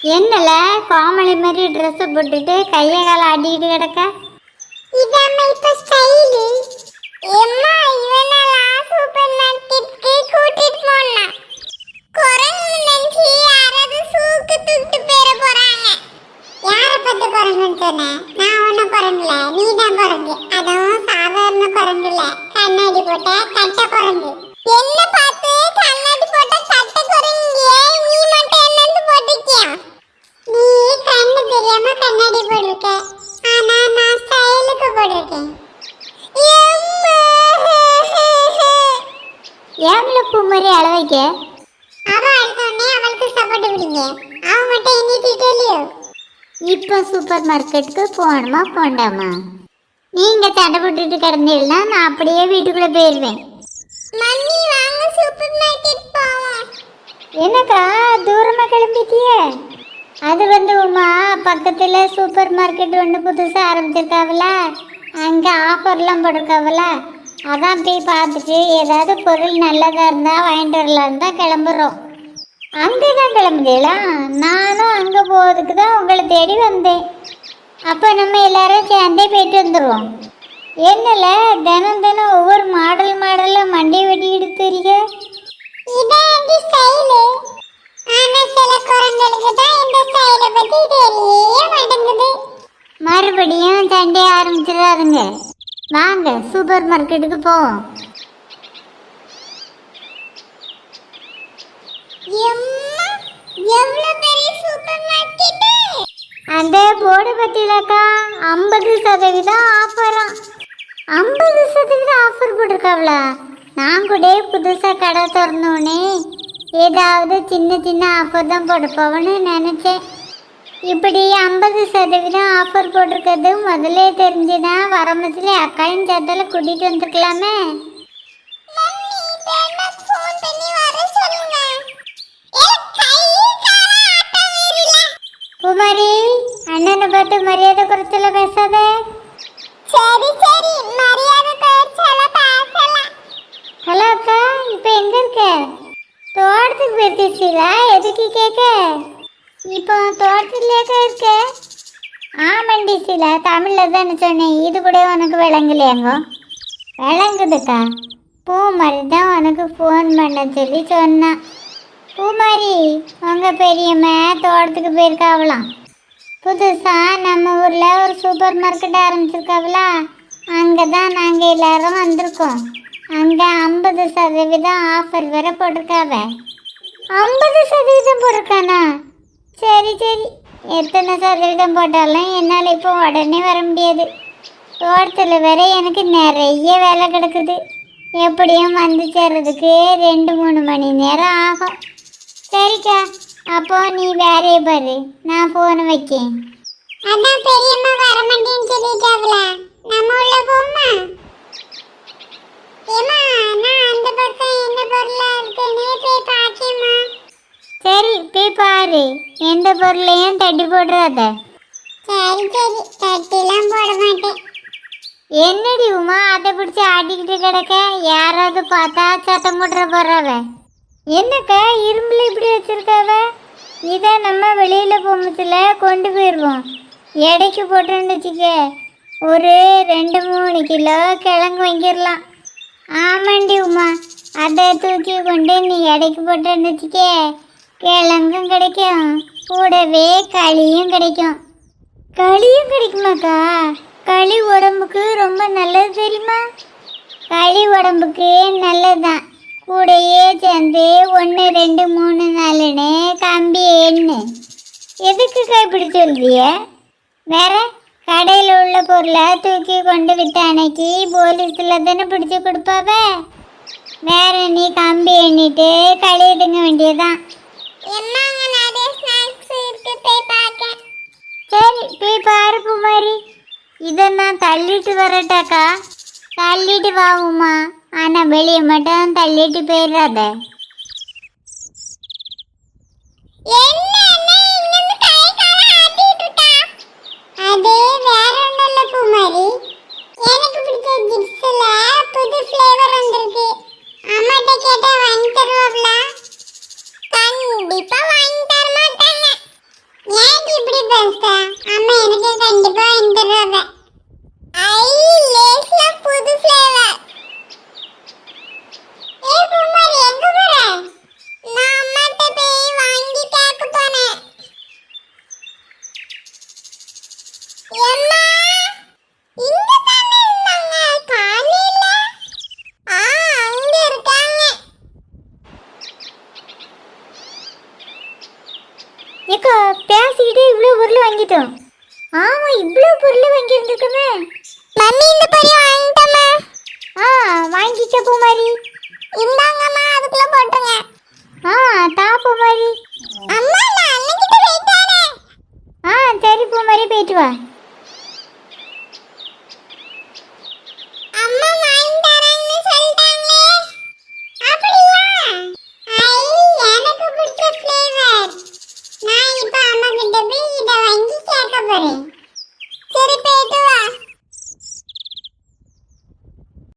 என்னல? கோமளி மாதிரி ட்ரெஸ் போட்டுட்டு கைய கால ஆட்டிக்கிட்டு கிடக்க? இதாம்மா இப்ப ஸ்டைல் எம்மா இவனெல்லாம் சூப்பர் மார்க்கெட்க்கு கூட்டிட்டு போனா. குரங்கு நினைச்சு யாராவது சூக்கு தூக்கிட்டு பேர போறாங்க. யார பத்தி குரங்குன்னு சொன்னேன் நான் ஒன்னும் குரங்குல. நீ தான் குரங்கு. அதுவும் சாதாரண குரங்குல. கண்ணாடி போட்ட கட்ட குரங்கு. என்ன பார்த்து கண்ணாடி போட்ட கட்ட நீ கண்ணு தெரியாம கண்ணாடி போட்டிருக்க. ஆனா நான் ஸ்டைலுக்கு போட்டிருக்கேன். எம்மா. ஏம்ல பூ மாதிரி அள வைக்க? அவ அவளுக்கு சப்போர்ட் விடுங்க அவ மட்டும் என்ன திட்டலையோ இப்போ சூப்பர் மார்க்கெட்டுக்கு போகணுமா போண்டாமா? நீங்க சண்டை போட்டுட்டு கிடந்தீங்கன்னா நான் அப்படியே வீட்டுக்குள்ள போயிடுவேன் மம்மி வாங்க சூப்பர் மார்க்கெட் போவோம். என்னக்கா தூரமா கிளம்பிட்டியே? அது வந்து உமா பக்கத்தில் சூப்பர் மார்க்கெட் ஒன்று புதுசாக ஆரம்பிச்சிருக்காவல? அங்கே ஆஃபர்லாம் போட்டிருக்காவல? அதான் போய் பார்த்துட்டு ஏதாவது பொருள் நல்லதாக இருந்தால் வாங்கிட்டு வரலான்னு தான் கிளம்புறோம். அங்கே தான் கிளம்புதீங்களா நானும் அங்கே போகிறதுக்கு தான் உங்களை தேடி வந்தேன். அப்போ நம்ம எல்லாரும் சேர்ந்தே போயிட்டு வந்துடுவோம் என்னல தினம் தினம் ஒவ்வொரு மாடல் மாடலில் மண்டி வெட்டிக்கிட்டு தெரியுங்க இதான் இந்த ஸ்டைலு ஆனா சில குரங்களுக்கு தான் இந்த ஸ்டைலை பத்தி தெரிய மாட்டேங்குது மறுபடியும் சண்டே ஆரம்பிச்சிடாதுங்க வாங்க. சூப்பர் மார்க்கெட்டுக்கு போவோம் அந்த போர்டு பற்றிலக்கா ஐம்பது சதவீதம் ஆஃபராம் ஐம்பது சதவீதம் ஆஃபர் போட்டிருக்காவளா நான் கூட புதுசாக கடை திறந்தோடனே ஏதாவது சின்ன சின்ன ஆஃபர் தான் போட்டுப்போவன்னு நினச்சேன். இப்படி ஐம்பது சதவீதம் ஆஃபர் போட்டிருக்கிறது முதல்ல தெரிஞ்சுனா வரமத்துல அக்காயும் சேர்த்தால கூட்டிகிட்டு வந்துருக்கலாமே. குமாரி அண்ணனை பார்த்து மரியாதை குறைச்சல பேசாத. சரி சரி. மரியாதை குறைச்சால ஹலோ அக்கா இப்போ எங்க இருக்க? தோட்டத்துக்கு போயிருக்கீங்களா எதுக்கு கேட்க இப்போ தோட்டத்திலேயே இருக்க. ஆமாண்டி சில தமிழில் தானே சொன்னேன். இது கூட உனக்கு விளங்கலையாங்கோ? விளங்குதுக்கா. பூமாரி தான் உனக்கு ஃபோன் பண்ண சொல்லி சொன்னான் பூமாரி உங்கள் பெரியம்மா தோட்டத்துக்கு போயிருக்காவலாம் புதுசாக நம்ம ஊரில் ஒரு சூப்பர் மார்க்கெட் ஆரம்பிச்சிருக்காவலா அங்கே தான் நாங்கள் எல்லாரும் வந்திருக்கோம். அங்கே ஐம்பது சதவீதம் ஆஃபர் வேற போட்டிருக்காவ. ஐம்பது சதவீதம் போட்டிருக்கானா? சரி சரி. எத்தனை சதவீதம் போட்டாலும் என்னால் இப்போ உடனே வர முடியாது. தோட்டத்தில் வேற எனக்கு நிறைய வேலை கிடக்குது. எப்படியும் வந்து சேர்றதுக்கு ரெண்டு மூணு மணி நேரம் ஆகும். சரிக்கா அப்போ நீ வேறைய பாரு. நான் ஃபோனை வைக்கேன். அதான் பெரியம்மா வர மாட்டேன்னு சொல்லிட்டாங்கள நம்ம உள்ள போமா ஏமா நான் அந்த பக்கம் என்ன பொருளா இருக்குன்னு போய் பாக்கேம்மா சரி பாரு எந்த பொருளையும் தட்டி போடுறாத. சரி சரி. தட்டிலாம் போட மாட்டேன். என்னடி உமா அதை பிடிச்சி ஆட்டிக்கிட்டு கிடக்க? யாராவது பார்த்தா சத்தம் போட்டுற போறாவ? என்னக்கா இரும்புல இப்படி வச்சிருக்காவ? இதை நம்ம வெளியில போகும்போதுல கொண்டு போயிடுவோம். எடைக்கு போட்டோன்னு வச்சுக்க. ஒரு ரெண்டு மூணு கிலோ கிழங்கு வாங்கிடலாம். ஆமாண்டி உமா அதை தூக்கி கொண்டு நீ எடைக்கு போட்டோன்னு வச்சுக்க. கிழங்கும் கிடைக்கும். கூடவே களியும் கிடைக்கும். களியும் கிடைக்குமாக்கா களி உடம்புக்கு ரொம்ப நல்லது தெரியுமா? களி உடம்புக்கு நல்லதுதான். கூடையே சேர்ந்து ஒன்று ரெண்டு மூணு நாலுன்னு கம்பி எண்ணு எதுக்கு இப்படி சொல்றிய வேற கடையில் உள்ள பொருளை தூக்கி கொண்டு விட்ட அன்னைக்கு போலீஸில் தானே பிடிச்சி கொடுப்பாவ? வேற நீ கம்பி எண்ணிட்டு களி எடுங்க வேண்டியதான் எம்மாங்க நிறைய ஸ்நாக்ஸ் இருக்கு போய் பார்க்க. சரி போய் பாரு குமாரி. இதை நான் தள்ளிட்டு வரட்டாக்கா. தள்ளிட்டு வா ஆனால் வெளியே மட்டும் தள்ளிட்டு போயிடாத கண்டிப்பா வாங்கி தர மாட்டாங்க. ஏன் இப்படி பேசுற? அம்மா எனக்கு கண்டிப்பா வாங்கி தருவாங்க. ஐ லேஸ்ல புது இவ்வளவு இவ்வளோ பொருள் வாங்கியிருந்துருக்கோமே. மம்மி இந்த பொரி வாங்கிட்டமா ஆ வாங்கிக்க பூமாரி. இந்தாங்கம்மா அதுக்குள்ள போட்டுருங்க. ஆ தா பூமாரி. அம்மா நான் அண்ணன்கிட்ட போயிட்டு வரேன். ஆ சரி பூமாரி போயிட்டு வா.